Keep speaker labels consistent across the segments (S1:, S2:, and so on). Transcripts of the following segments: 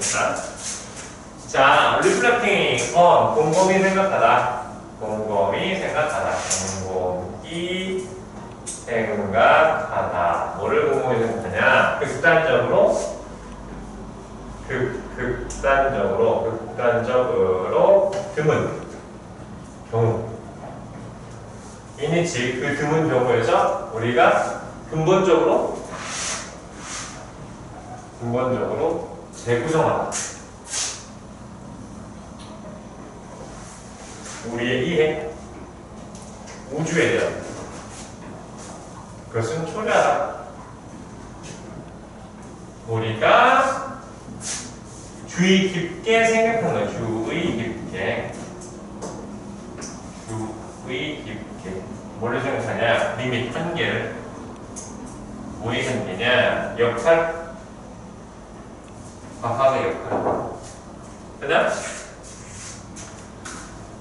S1: 겁니다. 자, reflecting on 곰곰이 생각하다. 곰곰이 생각하다. 곰곰이 생각하다. 뭐를 곰곰이 생각하냐? 극단적으로 극, 극단적으로 극단적으로 드문 경우 이니치 그 드문 경우에서 우리가 근본적으로 근본적으로 재구성하다. 우리의 이해, 우주에 대한 그것은 초래하다. 우리가 주의 깊게 생각하는. 주의 깊게. 주의 깊게. 뭐를 생각하냐? 리밋 한계를. 뭐의 한계냐? 역할. 과학의 역할. 그다음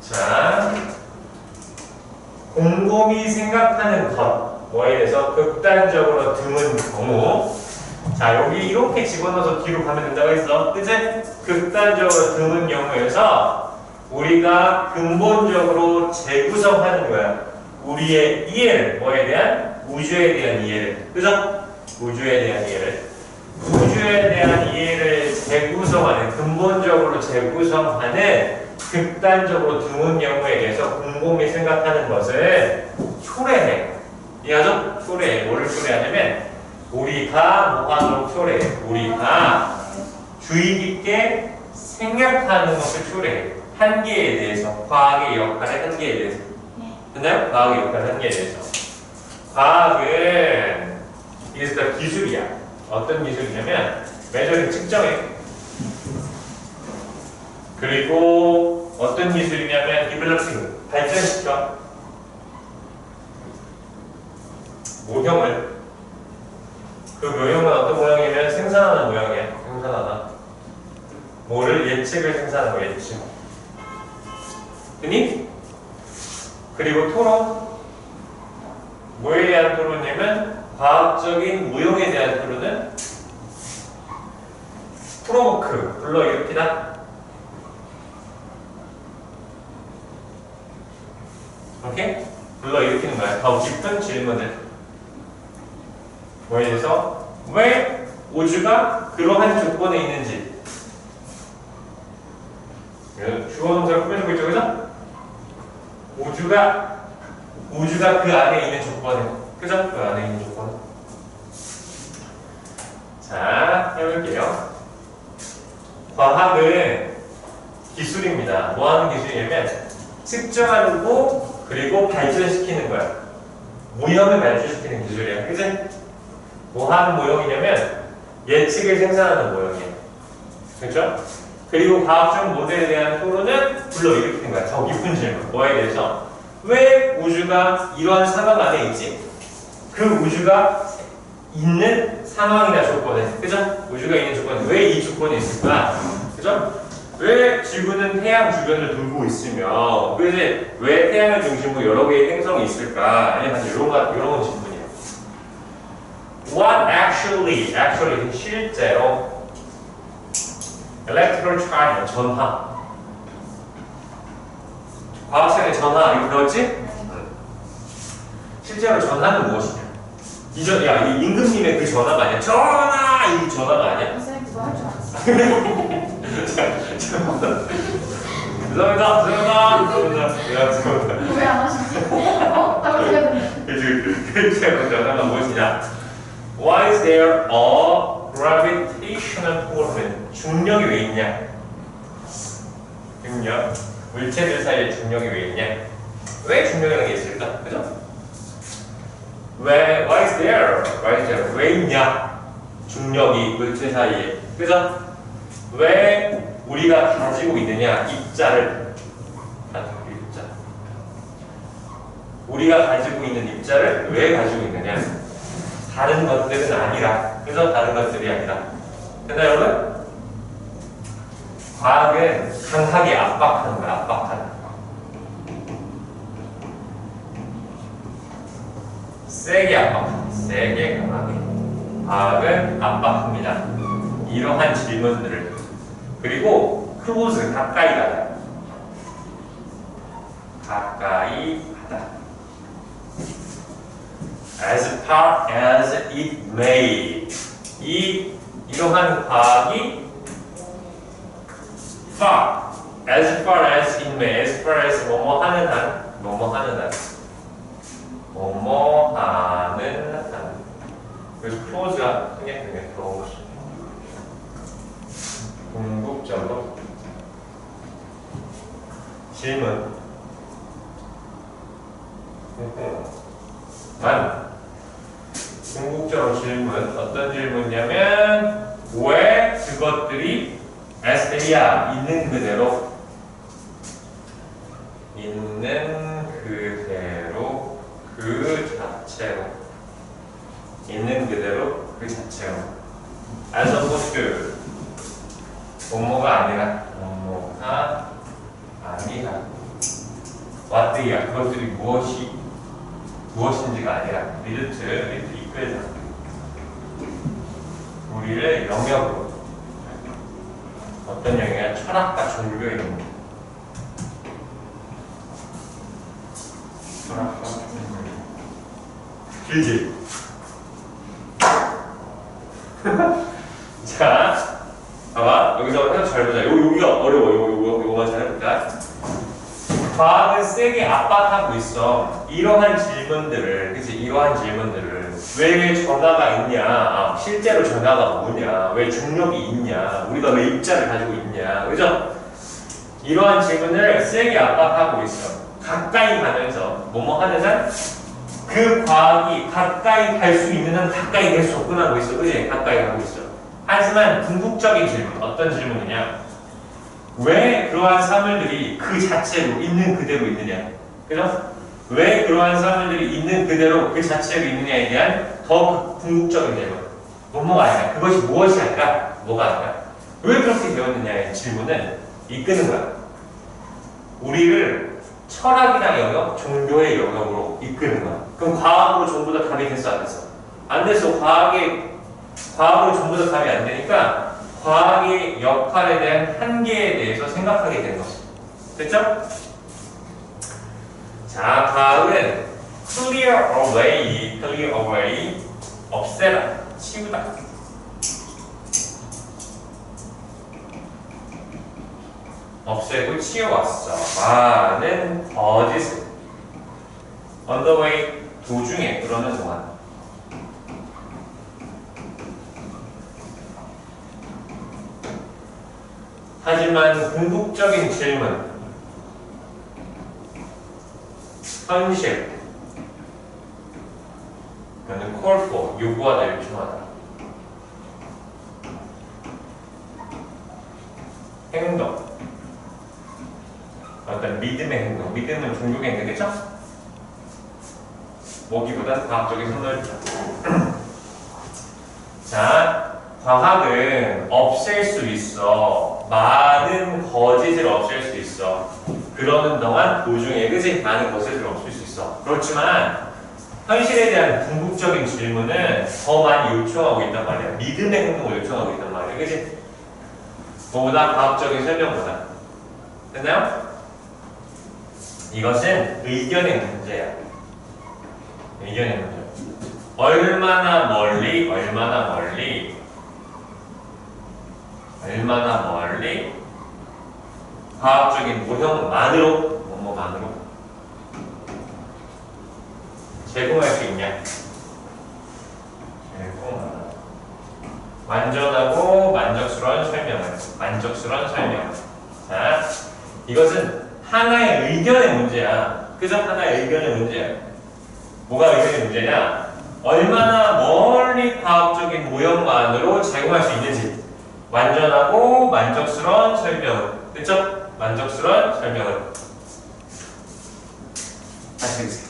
S1: 자, 곰곰이 생각하는 것. 뭐에 대해서 극단적으로 드문 경우. 자, 여기 이렇게 집어넣어서 뒤로 가면 된다고 했어. 그치? 극단적으로 드문 경우에서 우리가 근본적으로 재구성하는 거야. 우리의 이해를, 뭐에 대한? 우주에 대한 이해를. 그죠? 우주에 대한 이해를. 우주에 대한 이해를 재구성하는, 근본적으로 재구성하는 극단적으로 드문 경우에 대해서 곰곰이 생각하는 것을 초래해. 이해하죠? 초래해. 뭐를 초래하냐면, 우리가 뭐하도록 초래해. 우리가 주의 깊게 생각하는 것을 초래해. 한계에 대해서, 과학의 역할의 한계에 대해서. 됐나요? 과학의 역할의 한계에 대해서. 과학은 the 기술이야. 어떤 기술이냐면, 매저링 측정해. 그리고 어떤 기술이냐면, developing, 발전시켜. 모형을 그 모형은 어떤 모형이면 생산하는 모형이야. 생산하다. 뭐를 예측을 생산하는 거 예측. 그니? 그리고 토론. 뭐에 대한 토론이냐면 과학적인 무용에 대한 토론은 프로vo크, 불러일으키다. 오케이? 불러일으키는 거야. 더 깊은 질문을. 뭐에 대해서 왜 우주가 그러한 조건에 있는지 주어 동사를 꾸며주고 있죠 그죠? 우주가 우주가 그 안에 있는 조건에 그죠? 그 안에 있는 조건 자 해볼게요 과학은 기술입니다 뭐 하는 기술이냐면 측정하는 거 그리고 발전시키는 거야 무형을 발전시키는 기술이야 그지? 뭐 하는 모형이냐면 예측을 생산하는 모형이에요. 그렇죠? 그리고 과학적 모델에 대한 토론은 불러일으키는 거야. 더 깊은 질문. 뭐에 대해서? 왜 우주가 이러한 상황 안에 있지? 그 우주가 있는 상황이나 조건에, 그죠? 우주가 있는 조건에 왜 이 조건이 있을까? 그죠? 왜 지구는 태양 주변을 돌고 있으며, 그지? 왜 태양을 중심으로 여러 개의 행성이 있을까? 아니면 이런 거, 이런 질문. What actually, actually 실제로 electrical charge 전하 과학시간에 전하 이거 배웠지? 실제로 전하는 무엇이냐? 이전 야, 이 임금님의 그 전화가 아니야. 전화 이 전화가 아니야. 죄송합니다. 죄송합니다. 죄송합니다.
S2: 왜안 하시지? 어? 나 했는데.
S1: 그 실제로 전화가 무엇이냐? Why is there a gravitational force? 중력이 왜 있냐? 중력. 물체들 사이에 중력이 왜 있냐? 왜 중력이라는 게 있을까? 그죠? 왜, why is there? Why is there? 왜 있냐? 중력이 물체 사이에. 그죠? 왜 우리가 가지고 있느냐? 입자를. 입자. 우리가 가지고 있는 입자를 왜 가지고 있느냐? 다른 것들은 아니라. 그래서 다른 것들이 아니라. 됐나 여러분? 과학은 강하게 압박하는 거야, 압박하는 거. 세게 압박합니다. 세게 강하게. 과학은 압박합니다. 이러한 질문들을 그리고 close 가까이 가다. 가까이 가다. as far as it may. 이 이러한 과학이 far, as far as it may, as far as 뭐뭐 하는 한, 뭐뭐 하는 한, 뭐뭐 하는 한. 그래서 close가 그냥 그냥 close. 궁극적으로 질문. 만 궁극적으로 질문 어떤 질문이냐면 왜 그것들이 에스테리아 있는 그대로 있는 그대로 그 자체로 있는 그대로 그 자체로 as opposed to 뭐뭐가 아니라 뭐뭐가 아니라. what 그것들이 무엇이 무엇인지가 아니라 리드트 리드 이끌다 우리를 영역으로. 어떤 영역이야 철학과 종교의 영역. 철학과 종교의 영역. 길지 자 봐봐 여기서 해서 잘 보자 요, 여기가 어려워 요, 요, 요거만 잘 해볼까 과학은 세게 압박하고 있어. 이러한 질문들을, 그치? 이러한 질문들을. 왜 전화가 있냐? 아, 실제로 전화가 뭐냐? 왜 중력이 있냐? 우리가 왜 입자를 가지고 있냐? 그죠? 이러한 질문을 세게 압박하고 있어. 가까이 가면서, 뭐뭐 하는 한, 그 과학이 가까이 갈 수 있는 한 가까이 계속 접근하고 있어. 그지? 가까이 가고 있어. 하지만 궁극적인 질문, 어떤 질문이냐? 왜 그러한 사물들이 그 자체로 있는 그대로 있느냐? 그죠? 왜 그러한 사물들이 있는 그대로 그 자체로 있느냐에 대한 더 궁극적인 질문. 뭐뭐가 아니라 그것이 무엇이 아니라 뭐가 아니라 왜 그렇게 되었느냐의 질문은 이끄는 거야. 우리를 철학이나 영역, 종교의 영역으로 이끄는 거야. 그럼 과학으로 전부 다 답이 됐어 안 됐어? 안 됐어. 과학의 과학으로 전부 다 답이 안 되니까 과학의 역할에 대한 한계에 대해서 생각하게 된 것입니다. 됐죠? 자, 과학은 clear away, clear away, 없애라, 치우다. 없애고 치워왔어. 많은 거짓을. on the way, 도중에 그러는 동안. 하지만 궁극적인 질문, 현실, 그는 call for, 요구하다, 요청하다. 행동, 어떤 믿음의 행동, 믿음은 종교의 행동이겠죠? 뭐기보다 과학적인 선언이죠. 자, 과학은 없앨 수 있어. 많은 거짓을 없앨 수 있어. 그러는 동안 도중에 그지 많은 거짓을 있어. 그렇지만 현실에 대한 궁극적인 질문은 더 많이 요청하고 있단 말이야. 믿음의 행동을 요청하고 있단 말이야. 그지? 뭐보다 과학적인 설명보다. 됐나요? 이것은 의견의 문제야. 의견의 문제. 얼마나 멀리, 얼마나 멀리, 얼마나 멀리 과학적인 모형만으로, 뭐뭐만으로 제공할 수 있냐? 제공하다. 완전하고 만족스러운 설명을, 만족스러운 설명. 자, 이것은 하나의 의견의 문제야. 그죠? 하나의 의견의 문제야. 뭐가 의견의 문제냐? 얼마나 멀리 과학적인 모형만으로 제공할 수 있는지 완전하고 만족스러운 설명을 그쵸? 만족스러운 설명을 다시 해주세요